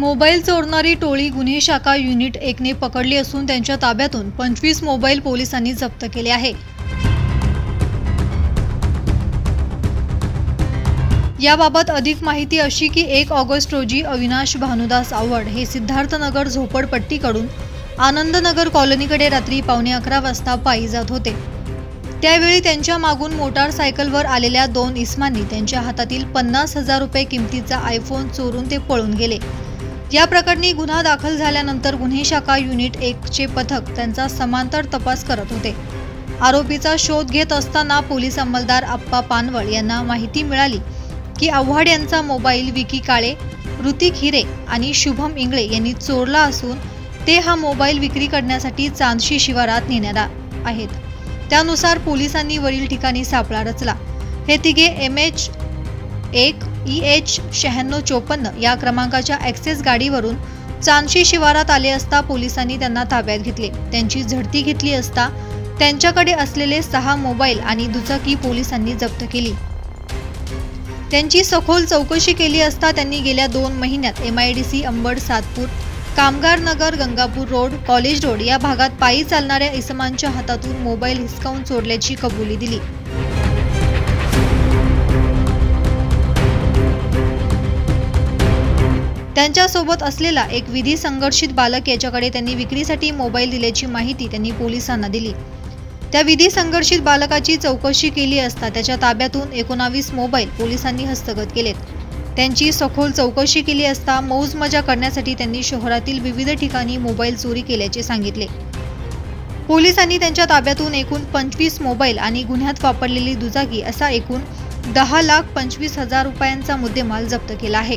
Mobile चोरणारी टोळी गुन्हे शाखा युनिट एकने पकडली असून त्यांच्या ताब्यातून पंचवीस मोबाईल पोलिसांनी जप्त केले आहे. याबाबत अधिक माहिती अशी की एक ऑगस्ट रोजी अविनाश भानुदास आवड हे सिद्धार्थनगर झोपडपट्टीकडून आनंदनगर कॉलनीकडे रात्री पावणे अकरा वाजता पायी जात होते. त्यावेळी त्यांच्या मागून मोटारसायकलवर आलेल्या दोन इस्मांनी त्यांच्या हातातील पन्नास हजार रुपये किमतीचा आयफोन चोरून ते पळून गेले. या प्रकरणी गुन्हा दाखल झाल्यानंतर गुन्हे शाखा युनिट एकचे पथक त्यांचा समांतर तपास करत होते. आरोपीचा शोध घेत असताना पोलीस अंमलदार आप्पा पानवळ यांना माहिती मिळाली की आव्हाड यांचा मोबाईल विकी काळे ऋतिक हिरे आणि शुभम इंगळे यांनी चोरला असून ते हा मोबाईल विक्री करण्यासाठी चांदशी शिवारात नेण्यात आहेत. त्यानुसार पोलिसांनी वरील ठिकाणी सापळा रचला. हे तिघे एम एच एक ई एच शहाण्णव चोपन्न या क्रमांकाच्या ॲक्सेस गाडीवरून चांदशी शिवारात आले असता पोलिसांनी त्यांना ताब्यात घेतले. त्यांची झडती घेतली असता त्यांच्याकडे असलेले सहा मोबाईल आणि दुचाकी पोलिसांनी जप्त केली. त्यांची सखोल चौकशी केली असता त्यांनी गेल्या दोन महिन्यात M I D C Ambad Satpur Kamgar Nagar Gangapur road college road या भागात पायी चालणाऱ्या इसमांच्या हातातून मोबाईल हिसकावून चोरल्याची कबुली दिली. त्यांच्यासोबत असलेला एक विधी संघर्षित बालक याच्याकडे त्यांनी विक्रीसाठी मोबाईल दिल्याची माहिती त्यांनी पोलिसांना दिली. त्या विधी संघर्षित बालकाची चौकशी केली असता त्याच्या ताब्यातून एकोणावीस मोबाईल पोलिसांनी हस्तगत केलेत. त्यांची सखोल चौकशी केली असता मौज मजा करण्यासाठी त्यांनी शहरातील विविध ठिकाणी मोबाईल चोरी केल्याचे सांगितले. पोलिसांनी त्यांच्या ताब्यातून एकूण पंचवीस मोबाईल आणि गुन्ह्यात वापरलेली दुचाकी असा एकूण दहा लाख पंचवीस हजार रुपयांचा मुद्देमाल जप्त केला आहे.